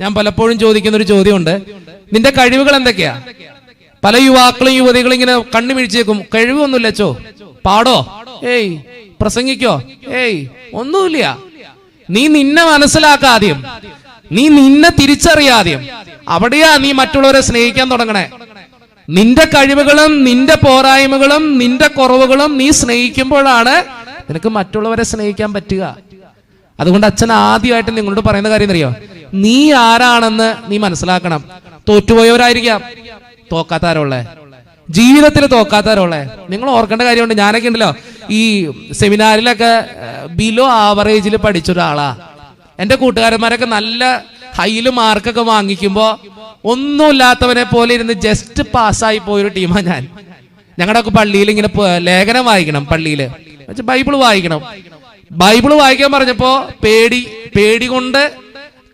ഞാൻ പലപ്പോഴും ചോദിക്കുന്ന ഒരു ചോദ്യമുണ്ട്. നിന്റെ കഴിവുകൾ എന്തൊക്കെയാ? പല യുവാക്കളും യുവതികളും ഇങ്ങനെ കണ്ണു മിഴിച്ചേക്കും. കഴിവൊന്നുമില്ല ചോ പാടോ? ഏയ് പ്രസംഗിക്കോ? ഏയ് ഒന്നുമില്ല. നീ നിന്നെ മനസ്സിലാക്കാദ്യം നീ നിന്നെ തിരിച്ചറിയാദ്യം അവിടെയാ നീ മറ്റുള്ളവരെ സ്നേഹിക്കാൻ തുടങ്ങണേ. നിന്റെ കഴിവുകളും നിന്റെ പോരായ്മകളും നിന്റെ കുറവുകളും നീ സ്നേഹിക്കുമ്പോഴാണ് നിനക്ക് മറ്റുള്ളവരെ സ്നേഹിക്കാൻ പറ്റുക. അതുകൊണ്ട് അച്ഛൻ ആദ്യമായിട്ട് നിങ്ങളോട് പറയുന്ന കാര്യം അറിയോ നീ ആരാണെന്ന് നീ മനസ്സിലാക്കണം. തോറ്റുപോയവരായിരിക്കാം. തോക്കാത്താരുള്ളേ ജീവിതത്തിൽ തോക്കാത്തവരുള്ളേ നിങ്ങൾ ഓർക്കേണ്ട കാര്യമുണ്ട് ഞാനൊക്കെ ഉണ്ടല്ലോ. ഈ സെമിനാറിലൊക്കെ ബിലോ ആവറേജിൽ പഠിച്ച ഒരാളാ. എന്റെ കൂട്ടുകാരന്മാരൊക്കെ നല്ല ഹൈയിൽ മാർക്കൊക്കെ വാങ്ങിക്കുമ്പോ ഒന്നുമില്ലാത്തവനെ പോലെ ഇരുന്ന് ജസ്റ്റ് പാസ്സായി പോയൊരു ടീമാ ഞാൻ. ഞങ്ങളുടെ ഒക്കെ പള്ളിയിൽ ഇങ്ങനെ ലേഖനം വായിക്കണം പള്ളിയിൽ ബൈബിൾ വായിക്കണം. ബൈബിൾ വായിക്കാൻ പറഞ്ഞപ്പോ പേടി പേടി കൊണ്ട്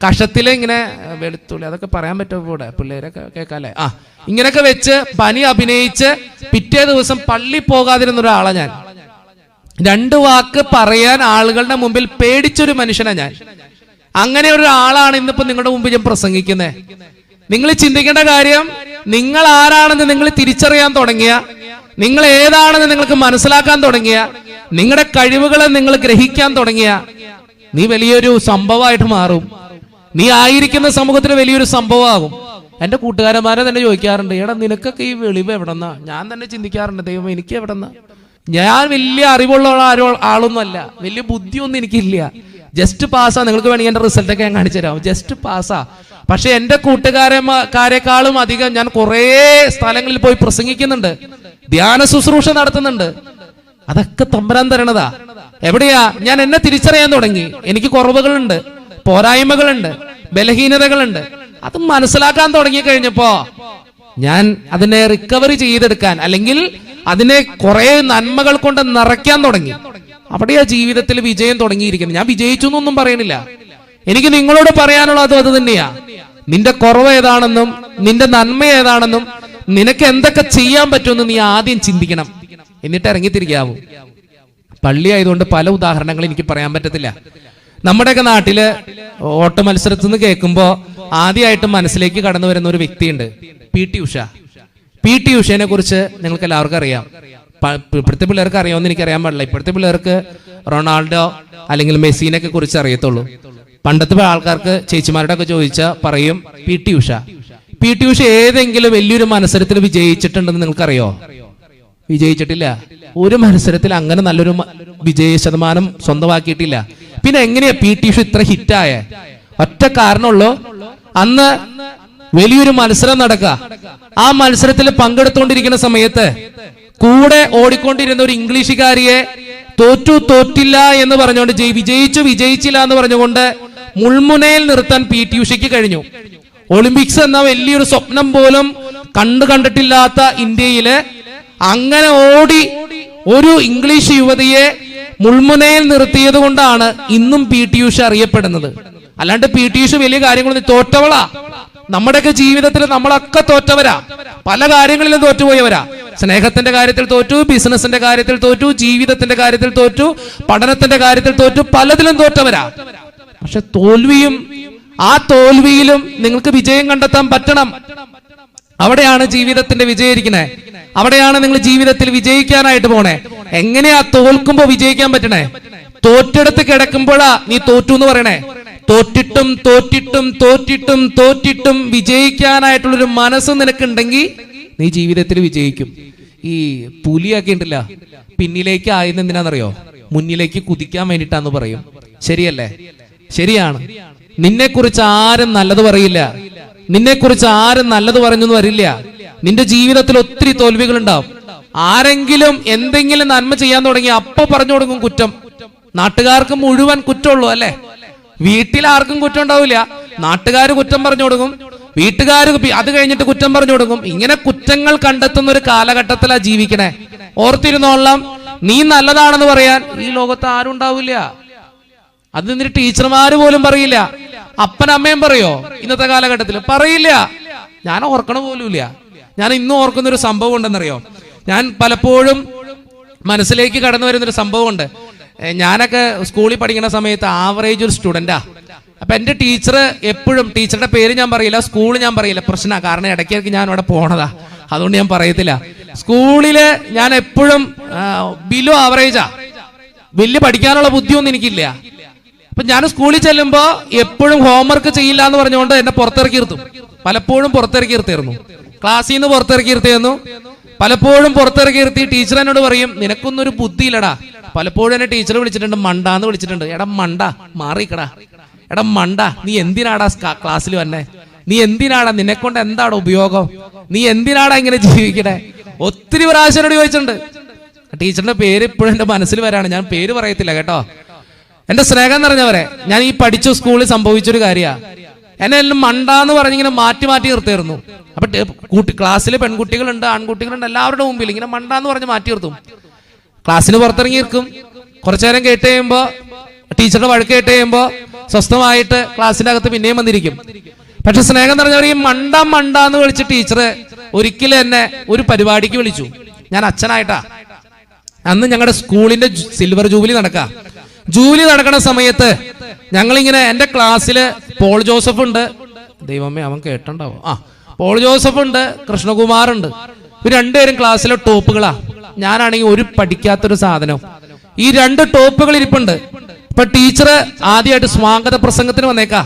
കഷത്തിലെ ഇങ്ങനെ വെളുത്തുള്ളി അതൊക്കെ പറയാൻ പറ്റുമോ കൂടെ പിള്ളേരൊക്കെ കേൾക്കാല്ലേ? ആ ഇങ്ങനെയൊക്കെ വെച്ച് പനി അഭിനയിച്ച് പിറ്റേ ദിവസം പള്ളി പോകാതിരുന്ന ഒരാളാ ഞാൻ. രണ്ട് വാക്ക് പറയാൻ ആളുകളുടെ മുമ്പിൽ പേടിച്ചൊരു മനുഷ്യനാ ഞാൻ. അങ്ങനെ ഒരാളാണ് ഇന്നിപ്പോ നിങ്ങളുടെ മുമ്പിൽ ഞാൻ പ്രസംഗിക്കുന്നത് നിങ്ങൾ ചിന്തിക്കേണ്ട കാര്യം നിങ്ങൾ ആരാണെന്ന് നിങ്ങൾ തിരിച്ചറിയാൻ തുടങ്ങിയ നിങ്ങൾ ഏതാണെന്ന് നിങ്ങൾക്ക് മനസ്സിലാക്കാൻ തുടങ്ങിയ നിങ്ങളുടെ കഴിവുകളെ നിങ്ങൾ ഗ്രഹിക്കാൻ തുടങ്ങിയ നീ വലിയൊരു സംഭവമായിട്ട് മാറും. നീ ആയിരിക്കുന്ന സമൂഹത്തിന് വലിയൊരു സംഭവമാകും. എന്റെ കൂട്ടുകാരന്മാരെ തന്നെ ചോദിക്കാറുണ്ട് എടാ നിനക്കൊക്കെ ഈ വെളിവ് എവിടെന്നാ? ഞാൻ തന്നെ ചിന്തിക്കാറുണ്ട് ദൈവം എനിക്ക് എവിടെന്നാ? ഞാൻ വലിയ അറിവുള്ള ആരോ ആളൊന്നുമല്ല വലിയ ബുദ്ധിയൊന്നും എനിക്കില്ല. ജസ്റ്റ് പാസ്സാ നിങ്ങൾക്ക് വേണമെങ്കിൽ റിസൾട്ട് ഒക്കെ ഞാൻ കാണിച്ചു തരാം. ജസ്റ്റ് പാസ്സാ പക്ഷെ എന്റെ കൂട്ടുകാരന്മാരെക്കാളും അധികം ഞാൻ കുറേ സ്ഥലങ്ങളിൽ പോയി പ്രസംഗിക്കുന്നുണ്ട്. ധ്യാന ശുശ്രൂഷ നടത്തുന്നുണ്ട്. അതൊക്കെ തമ്പരാൻ തരണതാ. എവിടെയാ? ഞാൻ എന്നെ തിരിച്ചറിയാൻ തുടങ്ങി. എനിക്ക് കുറവുകളുണ്ട് പോരായ്മകളുണ്ട് ബലഹീനതകളുണ്ട്. അത് മനസ്സിലാക്കാൻ തുടങ്ങി കഴിഞ്ഞപ്പോ ഞാൻ അതിനെ റിക്കവറി ചെയ്തെടുക്കാൻ അല്ലെങ്കിൽ അതിനെ കുറെ നന്മകൾ കൊണ്ട് നിറയ്ക്കാൻ തുടങ്ങി. അവിടെയാ ജീവിതത്തിൽ വിജയം തുടങ്ങിയിരിക്കുന്നത്. ഞാൻ വിജയിച്ചു എന്നൊന്നും പറയണില്ല. എനിക്ക് നിങ്ങളോട് പറയാനുള്ളത് അത് തന്നെയാ. നിന്റെ കുറവ് ഏതാണെന്നും നിന്റെ നന്മ ഏതാണെന്നും നിനക്ക് എന്തൊക്കെ ചെയ്യാൻ പറ്റുമെന്ന് നീ ആദ്യം ചിന്തിക്കണം. എന്നിട്ട് ഇറങ്ങിത്തിരിക്കാവൂ. പള്ളി ആയതുകൊണ്ട് പല ഉദാഹരണങ്ങൾ എനിക്ക് പറയാൻ പറ്റത്തില്ല. നമ്മുടെയൊക്കെ നാട്ടിൽ ഓട്ട മത്സരത്തിൽ നിന്ന് കേൾക്കുമ്പോ ആദ്യമായിട്ട് മനസ്സിലേക്ക് കടന്നു വരുന്ന ഒരു വ്യക്തിയുണ്ട്. P T Usha. P T ഉഷേനെ കുറിച്ച് നിങ്ങൾക്ക് എല്ലാവർക്കും അറിയാം. ഇപ്പോഴത്തെ പിള്ളേർക്ക് അറിയാമെന്ന് എനിക്ക് അറിയാൻ പാടില്ല. ഇപ്പോഴത്തെ പിള്ളേർക്ക് റൊണാൾഡോ അല്ലെങ്കിൽ മെസ്സിനെയൊക്കെ കുറിച്ച് അറിയത്തുള്ളൂ. പണ്ടത്തെ ആൾക്കാർക്ക് ചേച്ചിമാരുടെ ഒക്കെ ചോദിച്ചാൽ പറയും P T Usha. P T Usha ഏതെങ്കിലും വലിയൊരു മത്സരത്തിൽ വിജയിച്ചിട്ടുണ്ടെന്ന് നിങ്ങൾക്കറിയോ? വിജയിച്ചിട്ടില്ല. ഒരു മത്സരത്തിൽ അങ്ങനെ നല്ലൊരു വിജയ ശതമാനം സ്വന്തമാക്കിയിട്ടില്ല. പിന്നെ എങ്ങനെയാ പി ടി ഉഷ ഇത്ര ഹിറ്റായ? ഒറ്റ കാരണമുള്ളൂ. അന്ന് വലിയൊരു മത്സരം നടക്ക ആ മത്സരത്തിൽ പങ്കെടുത്തുകൊണ്ടിരിക്കുന്ന സമയത്ത് കൂടെ ഓടിക്കൊണ്ടിരുന്ന ഒരു ഇംഗ്ലീഷുകാരിയെ തോറ്റു തോറ്റില്ല എന്ന് പറഞ്ഞുകൊണ്ട് ജയി- വിജയിച്ചു വിജയിച്ചില്ല എന്ന് പറഞ്ഞുകൊണ്ട് മുൾമുനയിൽ നിർത്താൻ പി ടി ഉഷയ്ക്ക് കഴിഞ്ഞു. ഒളിമ്പിക്സ് എന്ന വലിയൊരു സ്വപ്നം പോലും കണ്ടു കണ്ടിട്ടില്ലാത്ത ഇന്ത്യയിൽ അങ്ങനെ ഓടി ഒരു ഇംഗ്ലീഷ് യുവതിയെ മുൾമുനയിൽ നിർത്തിയത് കൊണ്ടാണ് ഇന്നും പി ടി ഉഷ അറിയപ്പെടുന്നത്. അല്ലാണ്ട് പി ടി ഉഷ വലിയ കാര്യങ്ങളൊന്നും തോറ്റവളാ. നമ്മുടെയൊക്കെ ജീവിതത്തിൽ നമ്മളൊക്കെ തോറ്റവരാ. പല കാര്യങ്ങളിലും തോറ്റുപോയവരാ. സ്നേഹത്തിന്റെ കാര്യത്തിൽ തോറ്റു ബിസിനസിന്റെ കാര്യത്തിൽ തോറ്റു ജീവിതത്തിന്റെ കാര്യത്തിൽ തോറ്റു പഠനത്തിന്റെ കാര്യത്തിൽ തോറ്റു പലതിലും തോറ്റവരാ. പക്ഷെ തോൽവിയും ആ തോൽവിയിലും നിങ്ങൾക്ക് വിജയം കണ്ടെത്താൻ പറ്റണം. അവിടെയാണ് ജീവിതത്തിന്റെ വിജയിരിക്കണേ അവിടെയാണ് നിങ്ങൾ ജീവിതത്തിൽ വിജയിക്കാനായിട്ട് പോണേ. എങ്ങനെയാ തോൽക്കുമ്പോ വിജയിക്കാൻ പറ്റണേ? തോറ്റെടുത്ത് കിടക്കുമ്പോഴാ നീ തോറ്റു എന്ന് പറയണേ. തോറ്റിട്ടും തോറ്റിട്ടും തോറ്റിട്ടും തോറ്റിട്ടും വിജയിക്കാനായിട്ടുള്ളൊരു മനസ്സ് നിനക്കുണ്ടെങ്കിൽ നീ ജീവിതത്തിൽ വിജയിക്കും. ഈ പുലിയൊക്കെ ഉണ്ടല്ല പിന്നിലേക്ക് ആയത് എന്തിനാണെന്നറിയോ? മുന്നിലേക്ക് കുതിക്കാൻ വേണ്ടിട്ടാന്ന് പറയും. ശരിയല്ലേ? ശരിയാണ്. നിന്നെ കുറിച്ച് ആരും നല്ലത് പറയില്ല. നിന്നെക്കുറിച്ച് ആരും നല്ലത് പറഞ്ഞൊന്നും വരില്ല. നിന്റെ ജീവിതത്തിൽ ഒത്തിരി തോൽവികൾ ഉണ്ടാവും ആരെങ്കിലും എന്തെങ്കിലും നന്മ ചെയ്യാൻ തുടങ്ങി അപ്പൊ പറഞ്ഞു കൊടുക്കും കുറ്റം. നാട്ടുകാർക്ക് മുഴുവൻ കുറ്റമുള്ളൂ അല്ലെ? വീട്ടിൽ ആർക്കും കുറ്റം ഉണ്ടാവില്ല. നാട്ടുകാർ കുറ്റം പറഞ്ഞു കൊടുക്കും. വീട്ടുകാർ അത് കഴിഞ്ഞിട്ട് കുറ്റം പറഞ്ഞു കൊടുക്കും. ഇങ്ങനെ കുറ്റങ്ങൾ കണ്ടെത്തുന്ന ഒരു കാലഘട്ടത്തിലാ ജീവിക്കണേ. ഓർത്തിരുന്നോളാം. നീ നല്ലതാണെന്ന് പറയാൻ ഈ ലോകത്ത് ആരും ഉണ്ടാവില്ല. അത് നിന്നിട്ട് ടീച്ചർമാർ പോലും പറയില്ല. അപ്പനമ്മയും പറയോ? ഇന്നത്തെ കാലഘട്ടത്തിൽ പറയില്ല. ഞാൻ ഓർക്കണ പോലുമില്ല. ഞാൻ ഇന്നും ഓർക്കുന്ന ഒരു സംഭവം ഉണ്ടെന്നറിയോ ഞാൻ പലപ്പോഴും മനസ്സിലേക്ക് കടന്നു വരുന്നൊരു സംഭവമുണ്ട്. ഞാനൊക്കെ സ്കൂളിൽ പഠിക്കുന്ന സമയത്ത് ആവറേജ് ഒരു സ്റ്റുഡന്റാ അപ്പൊ എന്റെ ടീച്ചർ എപ്പോഴും ടീച്ചറുടെ പേര് ഞാൻ പറയില്ല സ്കൂൾ ഞാൻ പറയില്ല. പ്രശ്ന കാരണം ഇടയ്ക്കിടയ്ക്ക് ഞാൻ അവിടെ പോണതാ. അതുകൊണ്ട് ഞാൻ പറയത്തില്ല. സ്കൂളിൽ ഞാൻ എപ്പോഴും ബിലോ ആവറേജാ വലിയ പഠിക്കാനുള്ള ബുദ്ധിയൊന്നും എനിക്കില്ല. അപ്പൊ ഞാൻ സ്കൂളിൽ ചെല്ലുമ്പോ എപ്പോഴും ഹോംവർക്ക് ചെയ്യില്ല എന്ന് പറഞ്ഞുകൊണ്ട് എന്നെ പുറത്തിറക്കി ഇരുത്തും. പലപ്പോഴും പുറത്തിറക്കി ഇരുത്തിയിരുന്നു. ക്ലാസ്സിൽ നിന്ന് പുറത്തിറക്കി ഇരുത്തിയിരുന്നു. പലപ്പോഴും പുറത്തിറക്കി ഇരുത്തി ടീച്ചർ എന്നോട് പറയും നിനക്കൊന്നും ഒരു ബുദ്ധിയില്ലടാ. പലപ്പോഴും എന്നെ ടീച്ചർ വിളിച്ചിട്ടുണ്ട് മണ്ടാന്ന് വിളിച്ചിട്ടുണ്ട്. എടാ മണ്ട മാറിക്കടാ. എടാ മണ്ട നീ എന്തിനാടാ ക്ലാസ്സിൽ വന്നെ? നീ എന്തിനാടാ? നിന്നെ കൊണ്ട് എന്താടാ ഉപയോഗം? നീ എന്തിനാടാ ഇങ്ങനെ ജീവിക്കണേ? ഒത്തിരി പ്രാവശ്യം ചോദിച്ചിട്ടുണ്ട്. ടീച്ചറിന്റെ പേര് ഇപ്പോഴും എന്റെ മനസ്സിൽ വരാണ്. ഞാൻ പേര് പറയത്തില്ല കേട്ടോ. എന്റെ സ്നേഹം നിറഞ്ഞവരെ ഞാൻ ഈ പഠിച്ച സ്കൂളിൽ സംഭവിച്ചൊരു കാര്യമാണ് എന്നെ എല്ലാം മണ്ടാന്ന് പറഞ്ഞിങ്ങനെ മാറ്റി മാറ്റി നിർത്തിയിരുന്നു. അപ്പൊ കൂട്ടി ക്ലാസ്സിൽ പെൺകുട്ടികളുണ്ട് ആൺകുട്ടികളുണ്ട് എല്ലാവരുടെ മുമ്പിൽ ഇങ്ങനെ മണ്ടാന്ന് പറഞ്ഞ് മാറ്റി നിർത്തും. ക്ലാസ്സിന് പുറത്തിറങ്ങി നിൽക്കും കുറച്ചു നേരം കേട്ട് കഴിയുമ്പോ ടീച്ചറുടെ വഴക്ക് കേട്ട് കഴിയുമ്പോ സ്വസ്ഥമായിട്ട് ക്ലാസ്സിന്റെ അകത്ത് പിന്നെയും വന്നിരിക്കും. പക്ഷെ സ്നേഹം നിറഞ്ഞവർ ഈ മണ്ട മണ്ട എന്ന് വിളിച്ച ടീച്ചർ ഒരിക്കലും എന്നെ ഒരു പരിപാടിക്ക് വിളിച്ചു. ഞാൻ അച്ഛനായിട്ടാ. അന്ന് ഞങ്ങളുടെ സ്കൂളിന്റെ സിൽവർ ജൂബിലി നടക്കുക ജൂബിലി നടക്കുന്ന സമയത്ത് ഞങ്ങളിങ്ങനെ എന്റെ ക്ലാസ്സിൽ പോൾ ജോസഫ് ഉണ്ട് ദൈവമേ അവൻ കേട്ടുണ്ടാവും ആ പോൾ ജോസഫ് ഉണ്ട് കൃഷ്ണകുമാർ ഉണ്ട് ഇവർ രണ്ടുപേരും ക്ലാസ്സിലെ ടോപ്പുകളാ. ഞാനാണെങ്കിൽ ഒരു പഠിക്കാത്തൊരു സാധനം. ഈ രണ്ട് ടോപ്പുകൾ ഇരിപ്പുണ്ട്. ഇപ്പൊ ടീച്ചർ ആദ്യമായിട്ട് സ്വാഗത പ്രസംഗത്തിന് വന്നേക്കാ.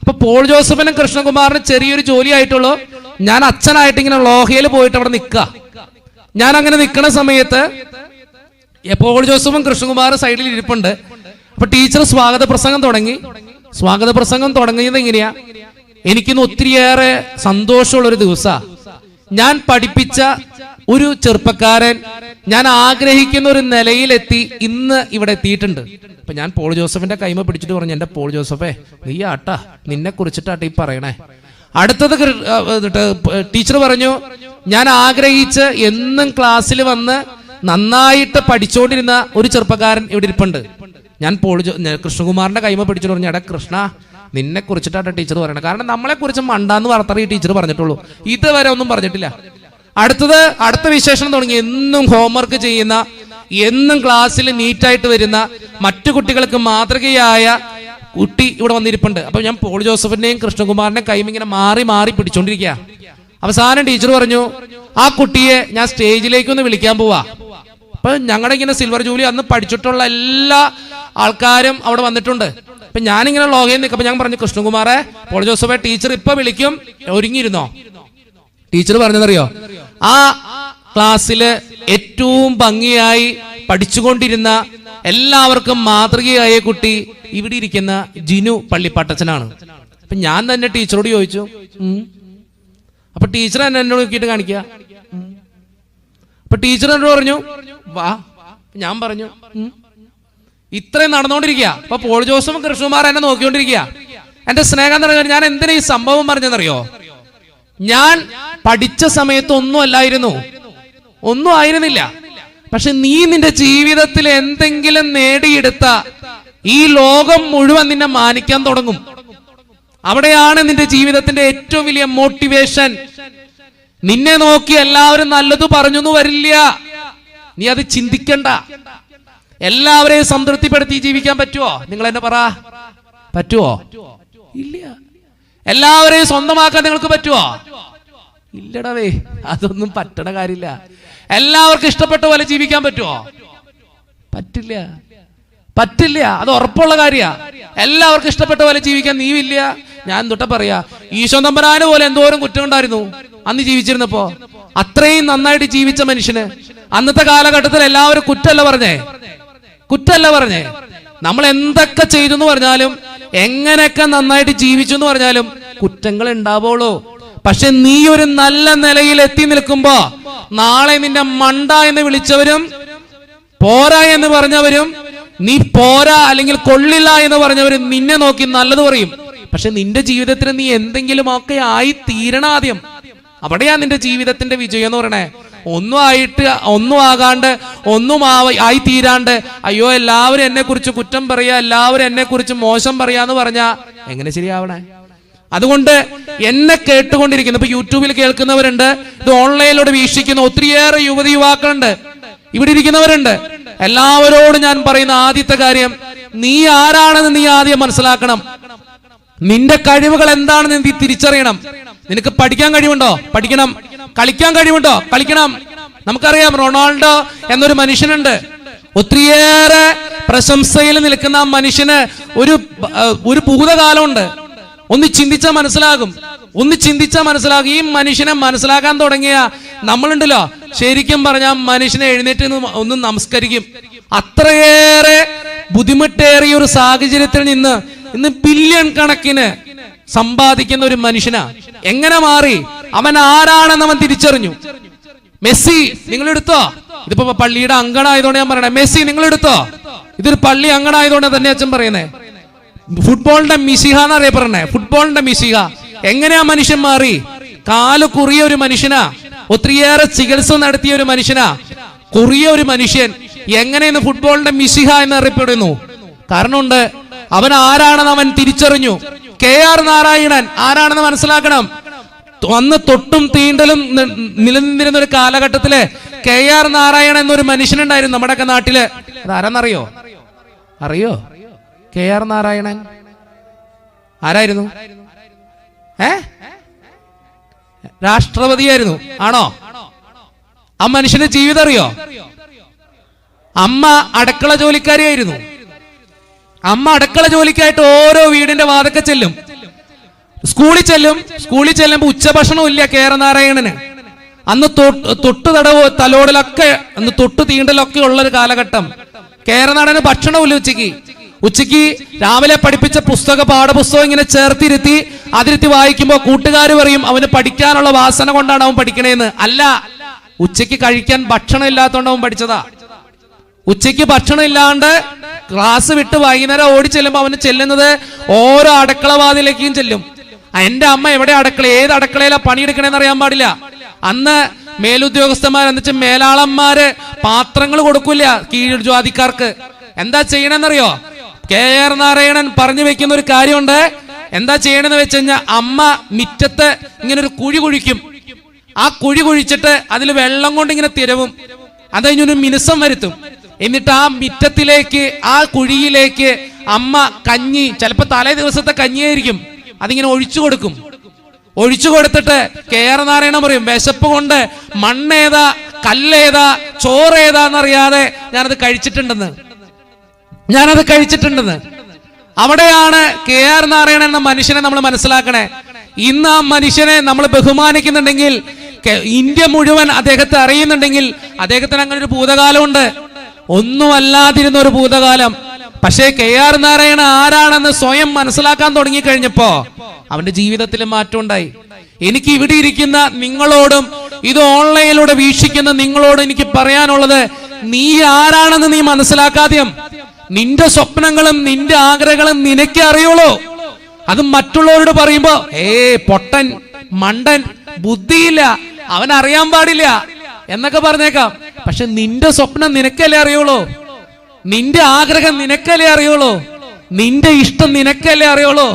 അപ്പൊ പോൾ ജോസഫിനും കൃഷ്ണകുമാറിനും ചെറിയൊരു ജോലി ആയിട്ടുള്ളൂ. ഞാൻ അച്ഛനായിട്ട് ഇങ്ങനെ ലോഹയിൽ പോയിട്ട് അവിടെ നിൽക്കുക ഞാൻ അങ്ങനെ നിൽക്കുന്ന സമയത്ത് പോൾ ജോസഫും കൃഷ്ണകുമാർ സൈഡിൽ ഇരിപ്പുണ്ട്. അപ്പൊ ടീച്ചർ സ്വാഗത പ്രസംഗം തുടങ്ങി. സ്വാഗത പ്രസംഗം തുടങ്ങിയത് എങ്ങനെയാ? എനിക്കിന്ന് ഒത്തിരിയേറെ സന്തോഷമുള്ള ഒരു ദിവസ. ഞാൻ പഠിപ്പിച്ച ഒരു ചെറുപ്പക്കാരൻ ഞാൻ ആഗ്രഹിക്കുന്ന ഒരു നിലയിലെത്തി ഇന്ന് ഇവിടെ എത്തിയിട്ടുണ്ട്. അപ്പൊ ഞാൻ പോൾ ജോസഫിന്റെ കൈമ പിടിച്ചിട്ട് പറഞ്ഞു എന്റെ പോൾ ജോസഫേ നീ ആട്ടാ നിന്നെ കുറിച്ചിട്ടാട്ടെ ഈ പറയണേ. അടുത്തത് ടീച്ചർ പറഞ്ഞു ഞാൻ ആഗ്രഹിച്ച് എന്നും ക്ലാസ്സിൽ വന്ന് നന്നായിട്ട് പഠിച്ചുകൊണ്ടിരുന്ന ഒരു ചെറുപ്പക്കാരൻ ഇവിടെ ഇരിപ്പുണ്ട്. ഞാൻ ജോ- കൃഷ്ണകുമാറിന്റെ കൈമ പിടിച്ചു പറഞ്ഞു എടാ കൃഷ്ണ നിന്നെ കുറിച്ചിട്ടാണ് ടീച്ചർ പറയണം. കാരണം നമ്മളെ കുറിച്ച് മണ്ടാന്ന് വാർത്തറി ടീച്ചർ പറഞ്ഞിട്ടുള്ളൂ. ഇതുവരെ ഒന്നും പറഞ്ഞിട്ടില്ല. അടുത്തത് അടുത്ത വിശേഷണം തുടങ്ങി. എന്നും ഹോംവർക്ക് ചെയ്യുന്ന എന്നും ക്ലാസ്സിൽ നീറ്റായിട്ട് വരുന്ന മറ്റു കുട്ടികൾക്ക് മാതൃകയായ കുട്ടി ഇവിടെ വന്നിരിപ്പുണ്ട്. അപ്പൊ ഞാൻ പോൾ ജോസഫിന്റെയും കൃഷ്ണകുമാറിന്റെയും കൈമിങ്ങനെ മാറി മാറി പിടിച്ചോണ്ടിരിക്കുക അവസാനം ടീച്ചർ പറഞ്ഞു ആ കുട്ടിയെ ഞാൻ സ്റ്റേജിലേക്ക് ഒന്ന് വിളിക്കാൻ പോവാ. അപ്പൊ ഞങ്ങളുടെ ഇങ്ങനെ സിൽവർ ജൂബിലി അന്ന് പഠിച്ചിട്ടുള്ള എല്ലാ ആൾക്കാരും അവിടെ വന്നിട്ടുണ്ട്. അപ്പൊ ഞാനിങ്ങനെ ലോകയിൽ നിൽക്കുമ്പോ ഞാൻ പറഞ്ഞു കൃഷ്ണകുമാറെ പോൾ ജോസഫെ ടീച്ചർ ഇപ്പൊ വിളിക്കും. ഒരുങ്ങിയിരുന്നോ? ടീച്ചർ പറഞ്ഞതറിയോ? ആ ക്ലാസ്സിൽ ഏറ്റവും ഭംഗിയായി പഠിച്ചുകൊണ്ടിരുന്ന എല്ലാവർക്കും മാതൃകയായ കുട്ടി ഇവിടെ ഇരിക്കുന്ന ജിനു പള്ളിപ്പാട്ടച്ചനാണ്. അപ്പൊ ഞാൻ തന്നെ ടീച്ചറോട് ചോദിച്ചു. അപ്പൊ ടീച്ചർ എന്നെ എന്നോട് നോക്കിയിട്ട് കാണിക്കുക ഉം. അപ്പൊ ടീച്ചർ എന്നോട് പറഞ്ഞു വാ. ഞാൻ പറഞ്ഞു. ഇത്രയും നടന്നുകൊണ്ടിരിക്കുക അപ്പൊ പോൾ ജോസഫും കൃഷ്ണകുമാർ എന്നെ നോക്കിക്കൊണ്ടിരിക്കുക എന്റെ സ്നേഹം എന്ന് പറഞ്ഞാൽ ഞാൻ എന്തിനാ ഈ സംഭവം പറഞ്ഞെന്നറിയോ ഞാൻ പഠിച്ച സമയത്ത് ഒന്നും അല്ലായിരുന്നു. ഒന്നും ആയിരുന്നില്ല. പക്ഷെ നീ നിന്റെ ജീവിതത്തിൽ എന്തെങ്കിലും നേടിയെടുത്ത ഈ ലോകം മുഴുവൻ നിന്നെ മാനിക്കാൻ തുടങ്ങും. അവിടെയാണ് നിന്റെ ജീവിതത്തിന്റെ ഏറ്റവും വലിയ മോട്ടിവേഷൻ നിന്നെ നോക്കി എല്ലാവരും നല്ലത് പറഞ്ഞു വരില്ല. നീ അത് ചിന്തിക്കണ്ട. എല്ലാവരെയും സംതൃപ്തിപ്പെടുത്തി ജീവിക്കാൻ പറ്റുമോ നിങ്ങൾ എന്നെ പറ. പറ്റുമോ ഇല്ല. എല്ലാവരെയും സ്വന്തമാക്കാൻ നിങ്ങൾക്ക് പറ്റുമോ ഇല്ലടവേ അതൊന്നും പറ്റണ കാര്യമില്ല. എല്ലാവർക്കും ഇഷ്ടപ്പെട്ട പോലെ ജീവിക്കാൻ പറ്റുമോ പറ്റില്ല. പറ്റില്ല. അത് ഉറപ്പുള്ള കാര്യമാ എല്ലാവർക്കും ഇഷ്ടപ്പെട്ട പോലെ ജീവിക്കാൻ നീവില്ല ഞാൻ തൊട്ട പറയാ ഈശോ തമ്പനാന് പോലെ എന്തോരം കുറ്റം ഉണ്ടായിരുന്നു അന്ന് ജീവിച്ചിരുന്നപ്പോ. അത്രയും നന്നായിട്ട് ജീവിച്ച മനുഷ്യന് അന്നത്തെ കാലഘട്ടത്തിൽ എല്ലാവരും കുറ്റല്ല പറഞ്ഞേ. കുറ്റല്ല പറഞ്ഞേ. നമ്മൾ എന്തൊക്കെ ചെയ്തു എന്ന് പറഞ്ഞാലും എങ്ങനെയൊക്കെ നന്നായിട്ട് ജീവിച്ചു എന്ന് പറഞ്ഞാലും കുറ്റങ്ങൾ ഉണ്ടാവുള്ളൂ. പക്ഷെ നീ ഒരു നല്ല നിലയിൽ എത്തി നിൽക്കുമ്പോ നാളെ നിന്റെ മണ്ട എന്ന് വിളിച്ചവരും പോരാ എന്ന് പറഞ്ഞവരും നീ പോരാ അല്ലെങ്കിൽ കൊള്ളില്ല എന്ന് പറഞ്ഞവരും നിന്നെ നോക്കി നല്ലത് പറയും. പക്ഷെ നിന്റെ ജീവിതത്തിൽ നീ എന്തെങ്കിലും ഒക്കെ ആയി തീരണ ആദ്യം. അവിടെയാ നിന്റെ ജീവിതത്തിന്റെ വിജയം എന്ന് പറയണേ. ഒന്നും ആയിട്ട് ഒന്നും ആകാണ്ട് ഒന്നും ആവ- ആയി തീരാണ്ട് അയ്യോ എല്ലാവരും എന്നെ കുറിച്ച് കുറ്റം പറയാ എല്ലാവരും എന്നെ കുറിച്ച് മോശം പറയാന്ന് പറഞ്ഞാ എങ്ങനെ ശരിയാവണേ? അതുകൊണ്ട് എന്നെ കേട്ടുകൊണ്ടിരിക്കുന്നു. ഇപ്പൊ യൂട്യൂബിൽ കേൾക്കുന്നവരുണ്ട് ഇത് ഓൺലൈനിലൂടെ വീക്ഷിക്കുന്ന. ഒത്തിരിയേറെ യുവതി യുവാക്കളുണ്ട്. ഇവിടെ ഇരിക്കുന്നവരുണ്ട്. എല്ലാവരോടും ഞാൻ പറയുന്ന ആദ്യത്തെ കാര്യം നീ ആരാണെന്ന് നീ ആദ്യം മനസ്സിലാക്കണം. നിന്റെ കഴിവുകൾ എന്താണെന്ന് നീ തിരിച്ചറിയണം. നിനക്ക് പഠിക്കാൻ കഴിവുണ്ടോ? പഠിക്കണം. കളിക്കാൻ കഴിവുണ്ടോ? കളിക്കണം. നമുക്കറിയാം റൊണാൾഡോ എന്നൊരു മനുഷ്യനുണ്ട്. ഒത്തിരിയേറെ പ്രശംസയിൽ നിൽക്കുന്ന ആ മനുഷ്യന് ഒരു ഒരു ഭൂതകാലമുണ്ട്. ഒന്ന് ചിന്തിച്ചാൽ മനസ്സിലാകും. ഒന്ന് ചിന്തിച്ചാൽ മനസ്സിലാകും. ഈ മനുഷ്യനെ മനസ്സിലാക്കാൻ തുടങ്ങിയ നമ്മളുണ്ടല്ലോ. ശരിക്കും പറഞ്ഞാൽ മനുഷ്യനെ എഴുന്നേറ്റ് ഒന്ന് നമസ്കരിക്കും. അത്രയേറെ ബുദ്ധിമുട്ടേറിയ ഒരു സാഹചര്യത്തിൽ നിന്ന് ഇന്ന് ബില്യൺ കണക്കിന് സമ്പാദിക്കുന്ന ഒരു മനുഷ്യനാ. എങ്ങനെ മാറി? അവൻ ആരാണെന്ന് അവൻ തിരിച്ചറിഞ്ഞു. മെസ്സി നിങ്ങൾ എടുത്തോ ഇതിപ്പോ പള്ളിയുടെ അങ്കണായതുകൊണ്ട് ഞാൻ പറയണേ. മെസ്സി നിങ്ങൾ എടുത്തോ ഇതൊരു പള്ളി അങ്കണായതുകൊണ്ട് തന്നെ അച്ഛൻ പറയുന്നേ. ഫുട്ബോളിന്റെ മിശിഹ എന്നറിയപ്പെടണേ ഫുട്ബോളിന്റെ എങ്ങനെയാ മനുഷ്യൻ മാറി? കാൽ കുറിയ ഒരു മനുഷ്യനാ. ഒത്തിരിയേറെ ചികിത്സ നടത്തിയ ഒരു മനുഷ്യനാ. കുറിയ ഒരു മനുഷ്യൻ. എങ്ങനെയെന്ന് ഫുട്ബോളിന്റെ മിസിഹ എന്ന് അറിയപ്പെടുന്നു കാരണമുണ്ട് അവൻ ആരാണെന്ന് അവൻ തിരിച്ചറിഞ്ഞു. കെ ആർ നാരായണൻ ആരാണെന്ന് മനസ്സിലാക്കണം? അന്ന് തൊട്ടും തീണ്ടലും നിലനിന്നിരുന്ന ഒരു കാലഘട്ടത്തിൽ കെ ആർ നാരായണൻ എന്നൊരു മനുഷ്യനുണ്ടായിരുന്നു നമ്മുടെയൊക്കെ നാട്ടിൽ. അതാരെന്നറിയോ? അറിയോ? K R Narayanan. ആരായിരുന്നു? ഏ? രാഷ്ട്രപതിയായിരുന്നു. ആണോ? ആ മനുഷ്യന്റെ ജീവിതം അറിയോ? അമ്മ അടുക്കള ജോലിക്കാരിയായിരുന്നു. അമ്മ അടുക്കള ജോലിക്കായിട്ട് ഓരോ വീടിന്റെ വാതൊക്കെ ചെല്ലും. സ്കൂളിൽ ചെല്ലും. സ്കൂളിൽ ചെല്ലുമ്പോ ഉച്ചഭക്ഷണം ഇല്ല കേരനാരായണന്. അന്ന് തൊട്ട് തടവ് തലോടലൊക്കെ അന്ന് തൊട്ട് തീണ്ടലൊക്കെ ഉള്ള ഒരു കാലഘട്ടം. കേരനാടന് ഭക്ഷണമില്ല ഉച്ചയ്ക്ക്. ഉച്ചയ്ക്ക് രാവിലെ പഠിപ്പിച്ച പുസ്തക പാഠപുസ്തകം ഇങ്ങനെ ചേർത്തിരുത്തി അതിരുത്തി വായിക്കുമ്പോ കൂട്ടുകാർ പറയും അവന് പഠിക്കാനുള്ള വാസന കൊണ്ടാണ് അവൻ പഠിക്കണേന്ന്. അല്ല ഉച്ചയ്ക്ക് കഴിക്കാൻ ഭക്ഷണം ഇല്ലാത്തതുകൊണ്ട് അവൻ പഠിച്ചതാ. ഉച്ചയ്ക്ക് ഭക്ഷണം ഇല്ലാണ്ട് ക്ലാസ് വിട്ട് വൈകുന്നേരം ഓടി ചെല്ലുമ്പോ അവന് ചെല്ലുന്നത് ഓരോ അടുക്കളവാതിലേക്കും ചെല്ലും. എന്റെ അമ്മ എവിടെ അടുക്കള ഏത് അടുക്കളയിലാ പണിയെടുക്കണേന്ന് അറിയാൻ പാടില്ല. അന്ന് മേലുദ്യോഗസ്ഥന്മാർ എന്ന് വെച്ചാൽ മേലാളന്മാര് പാത്രങ്ങൾ കൊടുക്കൂല കീഴ് ജാതിക്കാർക്ക് എന്താ ചെയ്യണമെന്നറിയോ കെ ആർ നാരായണൻ പറഞ്ഞു വെക്കുന്ന ഒരു കാര്യമുണ്ട്. എന്താ ചെയ്യണമെന്ന് വെച്ച് കഴിഞ്ഞാൽ അമ്മ മിറ്റത്ത് ഇങ്ങനെ ഒരു കുഴി കുഴിക്കും. ആ കുഴി കുഴിച്ചിട്ട് അതിൽ വെള്ളം കൊണ്ട് ഇങ്ങനെ തിരവും. അത് കഴിഞ്ഞൊരു മിനുസം വരുത്തും. എന്നിട്ട് ആ മിറ്റത്തിലേക്ക് ആ കുഴിയിലേക്ക് അമ്മ കഞ്ഞി ചിലപ്പോ തലേ ദിവസത്തെ കഞ്ഞിയായിരിക്കും. അതിങ്ങനെ ഒഴിച്ചു കൊടുക്കും. ഒഴിച്ചു കൊടുത്തിട്ട് കെ ആർ നാരായണ പറയും വിശപ്പ് കൊണ്ട് മണ്ണേതാ കല്ലേതാ ചോറേതാന്നറിയാതെ ഞാനത് കഴിച്ചിട്ടുണ്ടെന്ന്. ഞാനത് കഴിച്ചിട്ടുണ്ടെന്ന്. അവിടെയാണ് കെ ആർ നാരായണൻ എന്ന മനുഷ്യനെ നമ്മൾ മനസ്സിലാക്കണേ. ഇന്ന് ആ മനുഷ്യനെ നമ്മൾ ബഹുമാനിക്കുന്നുണ്ടെങ്കിൽ ഇന്ത്യ മുഴുവൻ അദ്ദേഹത്തെ അറിയുന്നുണ്ടെങ്കിൽ അദ്ദേഹത്തിന് അങ്ങനെ ഒരു ഭൂതകാലമുണ്ട്. ഒന്നുമല്ലാതിരുന്ന ഒരു ഭൂതകാലം. പക്ഷേ കെ ആർ നാരായണ ആരാണെന്ന് സ്വയം മനസ്സിലാക്കാൻ തുടങ്ങി കഴിഞ്ഞപ്പോ അവന്റെ ജീവിതത്തിൽ മാറ്റം ഉണ്ടായി. എനിക്ക് ഇവിടെ ഇരിക്കുന്ന നിങ്ങളോടും ഇത് ഓൺലൈനിലൂടെ വീക്ഷിക്കുന്ന നിങ്ങളോട് എനിക്ക് പറയാനുള്ളത് നീ ആരാണെന്ന് നീ മനസ്സിലാക്കാദ്യം നിന്റെ സ്വപ്നങ്ങളും നിന്റെ ആഗ്രഹങ്ങളും നിനക്കേ അറിയുള്ളൂ. അത് മറ്റുള്ളവരോട് പറയുമ്പോ ഏ പൊട്ടൻ മണ്ടൻ ബുദ്ധിയില്ല അവൻ അറിയാൻ പാടില്ല എന്നൊക്കെ പറഞ്ഞേക്കാം. പക്ഷെ നിന്റെ സ്വപ്നം നിനക്കല്ലേ അറിയുള്ളൂ? നിന്റെ ആഗ്രഹം നിനക്കല്ലേ അറിയുള്ളൂ? നിന്റെ ഇഷ്ടം നിനക്കല്ലേ അറിയുള്ളൂ?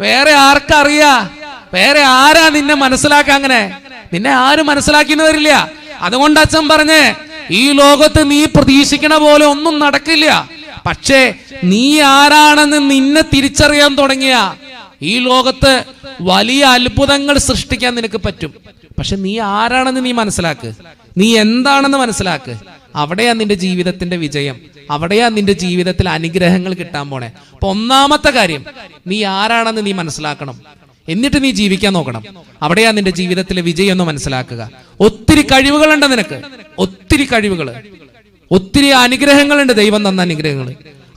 വേറെ ആർക്കറിയാ വേറെ ആരാ നിന്നെ മനസ്സിലാക്കാൻ അങ്ങനെ? നിന്നെ ആരും മനസ്സിലാക്കിന്ന് വരില്ല. അതുകൊണ്ട് അച്ഛൻ പറഞ്ഞേ ഈ ലോകത്ത് നീ പ്രതീക്ഷിക്കണ പോലെ ഒന്നും നടക്കില്ല. പക്ഷേ നീ ആരാണെന്ന് നിന്നെ തിരിച്ചറിയാൻ തുടങ്ങിയ ഈ ലോകത്ത് വലിയ അത്ഭുതങ്ങൾ സൃഷ്ടിക്കാൻ നിനക്ക് പറ്റും. പക്ഷെ നീ ആരാണെന്ന് നീ മനസ്സിലാക്ക്. നീ എന്താണെന്ന് മനസ്സിലാക്ക്. അവിടെയാ നിന്റെ ജീവിതത്തിന്റെ വിജയം. അവിടെയാ നിന്റെ ജീവിതത്തിൽ അനുഗ്രഹങ്ങൾ കിട്ടാൻ പോണേ. അപ്പൊ ഒന്നാമത്തെ കാര്യം നീ ആരാണെന്ന് നീ മനസ്സിലാക്കണം. എന്നിട്ട് നീ ജീവിക്കാൻ നോക്കണം. അവിടെയാ നിന്റെ ജീവിതത്തിലെ വിജയം എന്ന് മനസ്സിലാക്കുക. ഒത്തിരി കഴിവുകളുണ്ട് നിനക്ക്. ഒത്തിരി കഴിവുകൾ ഒത്തിരി അനുഗ്രഹങ്ങളുണ്ട് ദൈവം തന്ന അനുഗ്രഹങ്ങൾ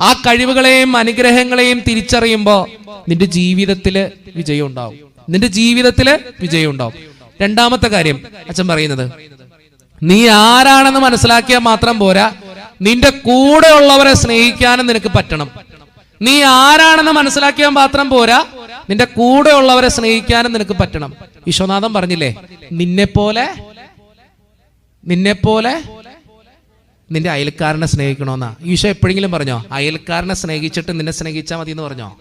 ആ കഴിവുകളെയും അനുഗ്രഹങ്ങളെയും തിരിച്ചറിയുമ്പോ നിന്റെ ജീവിതത്തിൽ വിജയം ഉണ്ടാവും. നിന്റെ ജീവിതത്തിൽ വിജയം ഉണ്ടാവും. രണ്ടാമത്തെ കാര്യം അച്ഛൻ പറയുന്നത് നീ ആരാണെന്ന് മനസ്സിലാക്കിയാൽ മാത്രം പോരാ. നിന്റെ കൂടെ ഉള്ളവരെ സ്നേഹിക്കാനും നിനക്ക് പറ്റണം. നീ ആരാണെന്ന് മനസ്സിലാക്കിയാൽ മാത്രം പോരാ. നിന്റെ കൂടെ ഉള്ളവരെ സ്നേഹിക്കാനും നിനക്ക് പറ്റണം. വിശ്വനാഥൻ പറഞ്ഞില്ലേ നിന്നെ പോലെ നിന്നെ പോലെ നിന്റെ അയൽക്കാരനെ സ്നേഹിക്കണമെന്നാ ഈശോ എപ്പോഴെങ്കിലും പറഞ്ഞോ അയൽക്കാരനെ സ്നേഹിച്ചിട്ട് നിന്നെ സ്നേഹിച്ചാൽ മതി എന്ന് പറഞ്ഞോ?